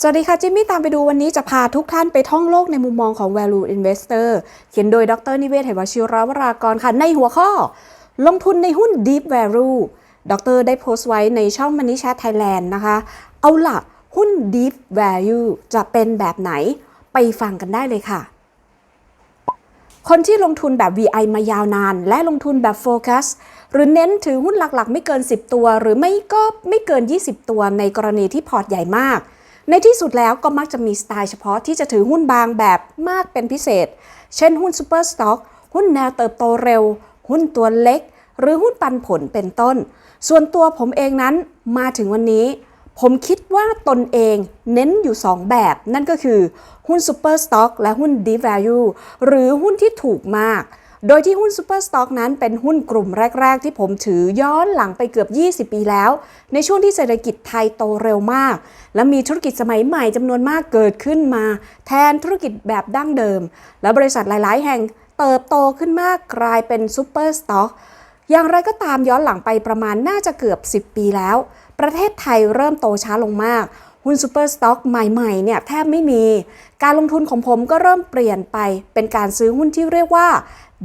สวัสดีค่ะ จิมมี่ตามไปดูวันนี้จะพาทุกท่านไปท่องโลกในมุมมองของ value investor เขียนโดยดรนิเวศเหวชิรวรากรค่ะ ในหัวข้อ ลงทุนในหุ้น deep value ดรได้โพสต์ไว้ในช่อง Money Chat Thailand นะคะ เอาล่ะ หุ้น deep value จะเป็นแบบไหนไปฟังกันได้เลยค่ะคนที่ลงทุนแบบ VI มายาวนาน และลงทุนแบบโฟกัสหรือเน้นถือหุ้นหลักๆ ไม่เกิน 10 ตัว หรือไม่ก็ไม่เกิน 20 ตัวในกรณีที่พอร์ตใหญ่มาก ในที่สุดแล้วก็มักจะมีสไตล์เฉพาะที่จะถือหุ้นบางแบบมากเป็นพิเศษ เช่นหุ้นซูเปอร์สต็อก หุ้นแนวเติบโตเร็ว หุ้นตัวเล็ก หรือหุ้นปันผลเป็นต้น ส่วนตัวผมเองนั้นมาถึงวันนี้ ผมคิดว่าตนเองเน้นอยู่ 2 แบบ นั่นก็คือหุ้นซูเปอร์สต็อกและหุ้น Deep Value หรือหุ้นที่ถูกมาก โดยที่หุ้นซูเปอร์สต็อกนั้นเป็นหุ้นกลุ่มแรก ๆ ที่ผมถือย้อนหลังไปเกือบ 20 ปีแล้ว ในช่วงที่เศรษฐกิจไทยโตเร็วมาก และมีธุรกิจสมัยใหม่จำนวนมากเกิดขึ้นมา แทนธุรกิจแบบดั้งเดิม และบริษัทหลาย ๆ แห่งเติบโตขึ้นมากกลายเป็นซูเปอร์สต็อกอย่างไรก็ตามย้อนหลังไปประมาณน่าจะเกือบ 10 ปีแล้ว ประเทศไทยเริ่มโตช้าลงมาก หุ้นซูเปอร์สต็อกใหม่ๆเนี่ยแทบไม่มี การลงทุนของผมก็เริ่มเปลี่ยนไป เป็นการซื้อหุ้นที่เรียกว่า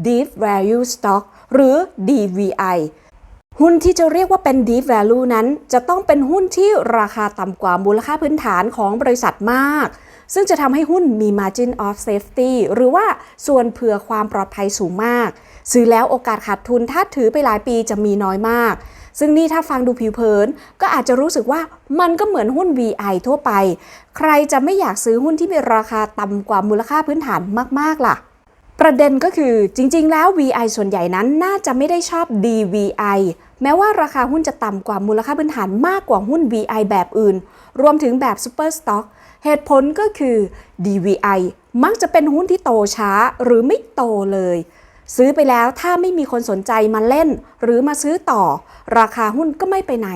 Deep Value Stock หรือ DVI หุ้นที่จะเรียกว่าเป็น Deep Value นั้น จะต้องเป็นหุ้นที่ราคาต่ำกว่ามูลค่าพื้นฐานของบริษัทมาก ซึ่งจะทำให้หุ้นมี Margin of Safety หรือว่าส่วนเผื่อความปลอดภัยสูงมาก ซื้อแล้วโอกาสขาดทุนถ้าถือไปหลายปีจะมีน้อยมาก ซึ่งนี่ถ้าฟังดูผิวเผิน ก็อาจจะรู้สึกว่ามันก็เหมือนหุ้น VI ทั่วไป ใครจะไม่อยากซื้อหุ้นที่มีราคาต่ำกว่ามูลค่าพื้นฐานมาก ๆ ล่ะประเด็นก็คือจริงๆ แล้ว VI ส่วนใหญ่นั้นน่าจะไม่ได้ชอบ DVI แม้ว่าราคาหุ้นจะต่ำกว่ามูลค่าพื้นฐานมากกว่าหุ้น VI แบบอื่น รวมถึงแบบ Super Stock เหตุผลก็คือ DVI มักจะเป็นหุ้นที่โตช้าหรือไม่โตเลย ซื้อไปแล้วถ้าไม่มีคนสนใจมาเล่น หรือมาซื้อต่อ ราคาหุ้นก็ไม่ไปไหน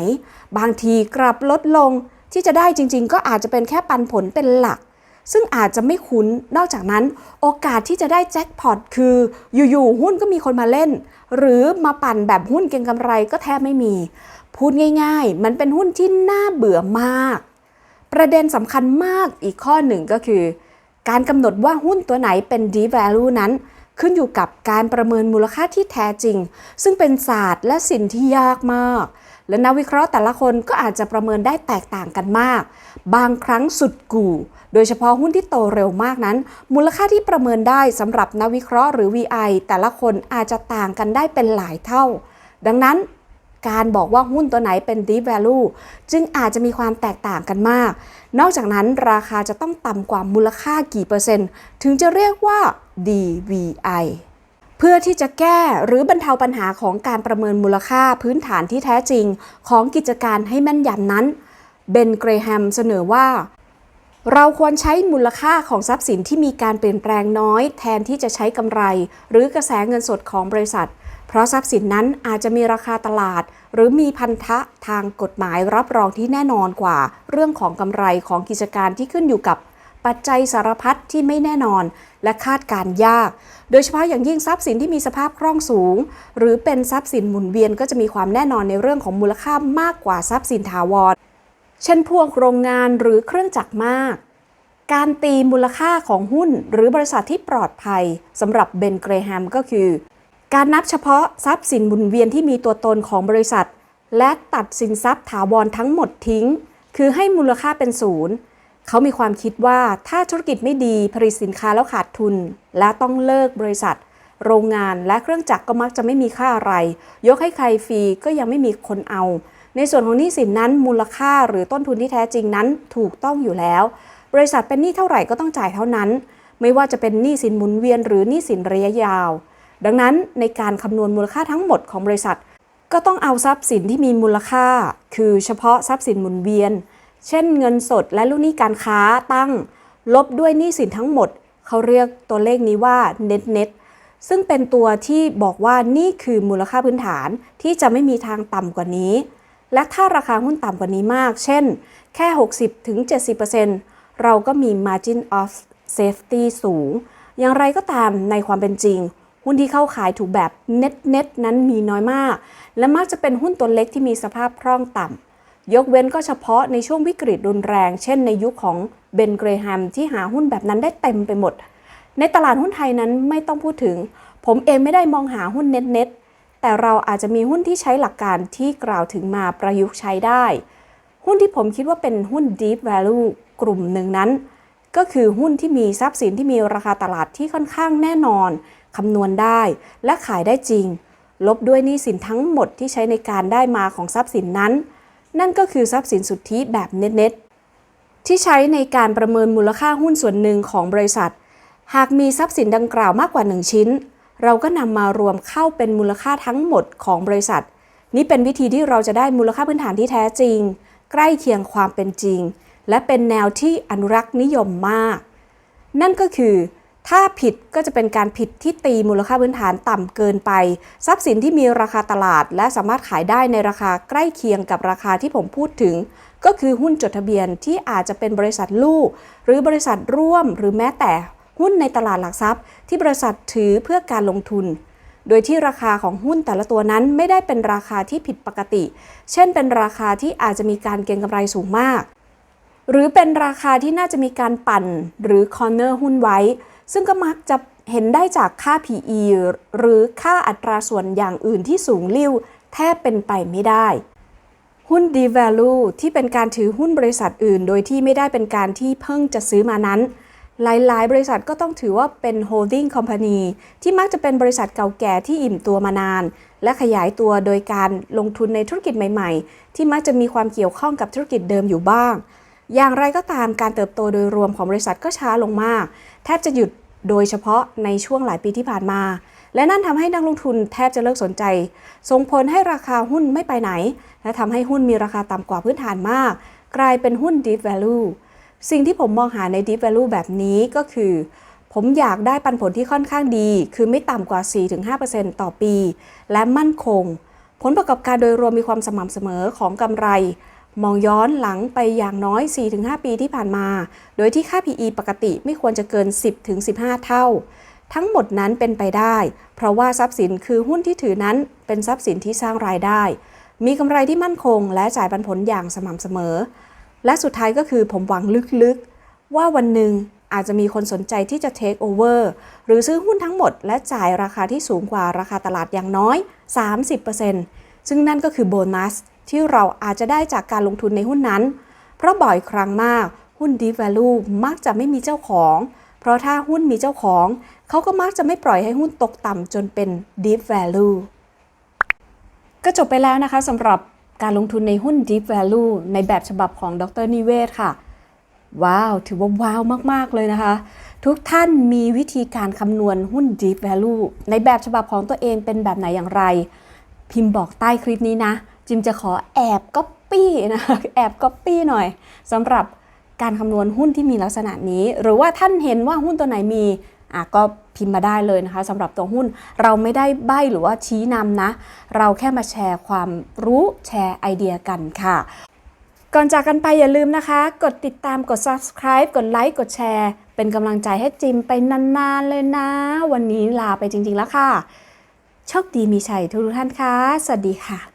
บางทีกลับลดลงที่จะได้จริง ๆ ก็อาจจะเป็นแค่ปันผลเป็นหลัก ซึ่งอาจจะไม่คุ้นนอกจากนั้น โอกาสที่จะได้แจ็คพอตคืออยู่ๆหุ้นก็มีคนมาเล่น หรือมาปั่นแบบหุ้นเก็งกำไรก็แทบไม่มี พูดง่าย ๆ มันเป็นหุ้นที่น่าเบื่อมาก ประเด็นสำคัญมากอีกข้อหนึ่งก็คือ การกำหนดว่าหุ้นตัวไหนเป็น deep value นั้น ขึ้นอยู่กับการประเมินมูลค่าที่แท้จริง ซึ่งเป็นศาสตร์และสินที่ยากมาก และนักวิเคราะห์แต่ละคนก็อาจจะประเมินได้แตกต่างกันมาก บางครั้งสุดกู่ โดยเฉพาะหุ้นที่โตเร็วมากนั้น มูลค่าที่ประเมินได้สำหรับนักวิเคราะห์หรือ VI แต่ละคนอาจจะต่างกันได้เป็นหลายเท่า ดังนั้น การบอกว่าหุ้นตัวไหนเป็น deep value จึงอาจจะมีความแตกต่างกันมาก นอกจากนั้นราคาจะต้องต่ำกว่ามูลค่ากี่เปอร์เซ็นต์ ถึงจะเรียกว่า DVI เพื่อที่จะแก้หรือบรรเทาปัญหาของการประเมินมูลค่าพื้นฐานที่แท้จริง ของกิจการให้แม่นยำนั้น เบนเกรแฮมเสนอว่าเราควรใช้มูลค่าของทรัพย์สินที่มีการเปลี่ยนแปลงน้อย แทนที่จะใช้กำไร หรือกระแสเงินสดของบริษัท เพราะทรัพย์สินนั้นอาจจะมีราคาตลาด หรือมีพันธะทางกฎหมายรับรองที่แน่นอนกว่า เรื่องของกำไรของกิจการที่ขึ้นอยู่กับปัจจัยสารพัดที่ไม่แน่นอนและคาดการยาก โดยเฉพาะอย่างยิ่งทรัพย์สินที่มีสภาพคล่องสูง หรือเป็นทรัพย์สินหมุนเวียนก็จะมีความแน่นอนในเรื่องของมูลค่ามากกว่าทรัพย์สินถาวร เช่นพวกโรงงานหรือเครื่องจักรมาก การตีมูลค่าของหุ้นหรือบริษัทที่ปลอดภัยสำหรับเบนเกรแฮมก็คือ การนับเฉพาะทรัพย์สินหมุนเวียนที่มีตัวตนของบริษัท และตัดสินทรัพย์ถาวรทั้งหมดทิ้ง คือให้มูลค่าเป็นศูนย์เขามีความคิดว่าถ้าธุรกิจไม่ดีผลิตสินค้าแล้วขาดทุน และต้องเลิกบริษัท โรงงานและเครื่องจักรก็มักจะไม่มีค่าอะไร ยกให้ใครฟรีก็ยังไม่มีคนเอา ในส่วนของหนี้สินนั้นมูลค่าหรือต้นทุนที่แท้จริงนั้นถูกต้องอยู่แล้ว บริษัทเป็นหนี้เท่าไหร่ก็ต้องจ่ายเท่านั้น ไม่ว่าจะเป็นหนี้สินหมุนเวียนหรือหนี้สินระยะยาว ดังนั้นในการคำนวณมูลค่าทั้งหมดของบริษัท ก็ต้องเอาทรัพย์สินที่มีมูลค่า คือเฉพาะทรัพย์สินหมุนเวียน เช่นเงินสดและลูกหนี้การค้าตั้ง ลบด้วยหนี้สินทั้งหมด เขาเรียกตัวเลขนี้ว่า net net ซึ่งเป็นตัวที่บอกว่านี่คือมูลค่าพื้นฐานที่จะไม่มีทางต่ำกว่านี้ และถ้าราคาหุ้นต่ำกว่านี้มาก เช่น แค่ 60-70%เราก็มี margin of safety สูง อย่างไรก็ตามในความเป็นจริง หุ้นที่เข้าขายถูกแบบ net net นั้นมีน้อยมาก และมักจะเป็นหุ้นตัวเล็กที่มีสภาพคล่องต่ำ ยกเว้นก็เฉพาะในช่วงวิกฤตรุนแรง เช่นในยุคของเบนเกรแฮมที่หาหุ้นแบบนั้นได้เต็มไปหมด ในตลาดหุ้นไทยนั้นไม่ต้องพูดถึง ผมเองไม่ได้มองหาหุ้นเน็ตๆแต่เราอาจจะมีหุ้นที่ใช้หลักการที่กล่าวถึงมาประยุกต์ใช้ได้ หุ้นที่ผมคิดว่าเป็นหุ้น deep value กลุ่มหนึ่งนั้น ก็คือหุ้นที่มีทรัพย์สินที่มีราคาตลาดที่ค่อนข้างแน่นอน คำนวณได้ และขายได้จริง ลบด้วยหนี้สินทั้งหมดที่ใช้ในการได้มาของทรัพย์สินนั้น นั่นก็คือทรัพย์สินสุทธิแบบเน็ตๆที่ใช้ในการประเมินมูลค่าหุ้นส่วนหนึ่งของบริษัท หากมีทรัพย์สินดังกล่าวมากกว่า 1 ชิ้น เราก็นำมารวมเข้าเป็นมูลค่าทั้งหมดของบริษัท นี่เป็นวิธีที่เราจะได้มูลค่าพื้นฐานที่แท้จริง ใกล้เคียงความเป็นจริง และเป็นแนวที่อนุรักษ์นิยมมาก นั่นก็คือ ถ้าผิดก็จะเป็นการผิดที่ตีมูลค่าพื้นฐานต่ำเกินไป ทรัพย์สินที่มีราคาตลาด และสามารถขายได้ในราคาใกล้เคียงกับราคาที่ผมพูดถึง ก็คือหุ้นจดทะเบียนที่อาจจะเป็นบริษัทลูก หรือบริษัทร่วม หรือแม้แต่หุ้นในตลาดหลักทรัพย์ ที่บริษัทถือเพื่อการลงทุน โดยที่ราคาของหุ้นแต่ละตัวนั้นไม่ได้เป็นราคาที่ผิดปกติ เช่น เป็นราคาที่อาจจะมีการเก็งกำไรสูงมาก หรือเป็นราคาที่น่าจะมีการปั่น หรือคอร์เนอร์หุ้นไว้ ซึ่งก็มักจะเห็นได้จากค่า PE หรือค่าอัตราส่วนอย่างอื่นที่สูงลิ่วแทบเป็นไปไม่ได้ หุ้น devalue ที่เป็นการถือหุ้นบริษัทอื่น โดยที่ไม่ได้เป็นการที่เพิ่งจะซื้อมานั้น หลายๆ บริษัทก็ต้องถือว่าเป็น holding company ที่มักจะเป็นบริษัทเก่าแก่ที่อิ่มตัวมานาน และขยายตัวโดยการลงทุนในธุรกิจใหม่ ๆ ที่มักจะมีความเกี่ยวข้องกับธุรกิจเดิมอยู่บ้าง อย่างไรก็ตามการเติบโตโดยรวมของบริษัทก็ช้าลงมาก แทบจะหยุดโดยเฉพาะในช่วงหลายปีที่ผ่านมา และนั่นทำให้นักลงทุนแทบจะเลิกสนใจ ส่งผลให้ราคาหุ้นไม่ไปไหน และทำให้หุ้นมีราคาต่ำกว่าพื้นฐานมาก กลายเป็นหุ้น deep value สิ่งที่ผมมองหาใน deep value แบบนี้ก็คือ ผมอยากได้ปันผลที่ค่อนข้างดี คือไม่ต่ำกว่า 4-5%ต่อปี และมั่นคง ผลประกอบการโดยรวมมีความสม่ำเสมอของกำไร มองย้อนหลังไปอย่างน้อย 4-5 ปีที่ผ่านมา โดยที่ค่า PE ปกติไม่ควรจะเกิน 10-15 เท่า ทั้งหมดนั้นเป็นไปได้ เพราะว่าทรัพย์สินคือหุ้นที่ถือนั้นเป็นทรัพย์สินที่สร้างรายได้ มีกำไรที่มั่นคง และจ่ายปันผลอย่างสม่ำเสมอ และสุดท้ายก็คือผมหวังลึกๆ ว่าวันหนึ่งอาจจะมีคนสนใจที่จะ take over หรือซื้อหุ้นทั้งหมด และจ่ายราคาที่สูงกว่าราคาตลาดอย่างน้อย 30%ซึ่งนั่นก็คือโบนัส ที่เราอาจจะได้จากการลงทุนในหุ้นนั้น เพราะบ่อยครั้งมากหุ้น deep value มักจะไม่มีเจ้าของ เพราะถ้าหุ้นมีเจ้าของ เขาก็มักจะไม่ปล่อยให้หุ้นตกต่ำจนเป็น deep value ก็จบไปแล้วนะคะสำหรับการลงทุนในหุ้น deep value ในแบบฉบับของดรนิเวศค่ะ ว้าว ถือว่าว้าวมาก ๆ เลยนะคะ ทุกท่านมีวิธีการคำนวณหุ้น deep value ในแบบฉบับของตัวเองเป็นแบบไหนอย่างไร พิมพ์บอกใต้คลิปนี้นะ จิมจะขอแอบก๊อปปี้นะคะแอบก๊อปปี้หน่อยสำหรับการคำนวณหุ้นที่มีลักษณะนี้ หรือว่าท่านเห็นว่าหุ้นตัวไหนมีอะก็พิมพ์มาได้เลยนะคะสำหรับตัวหุ้นเราไม่ได้ใบ้หรือว่าชี้นำนะ เราแค่มาแชร์ความรู้แชร์ไอเดียกันค่ะ ก่อนจากกันไปอย่าลืมนะคะ กดติดตามกด subscribe กดไลค์กดแชร์ เป็นกำลังใจให้จิมไปนานๆเลยนะ วันนี้ลาไปจริงๆแล้วค่ะโชคดีมีชัยทุกท่านค่ะ สวัสดีค่ะ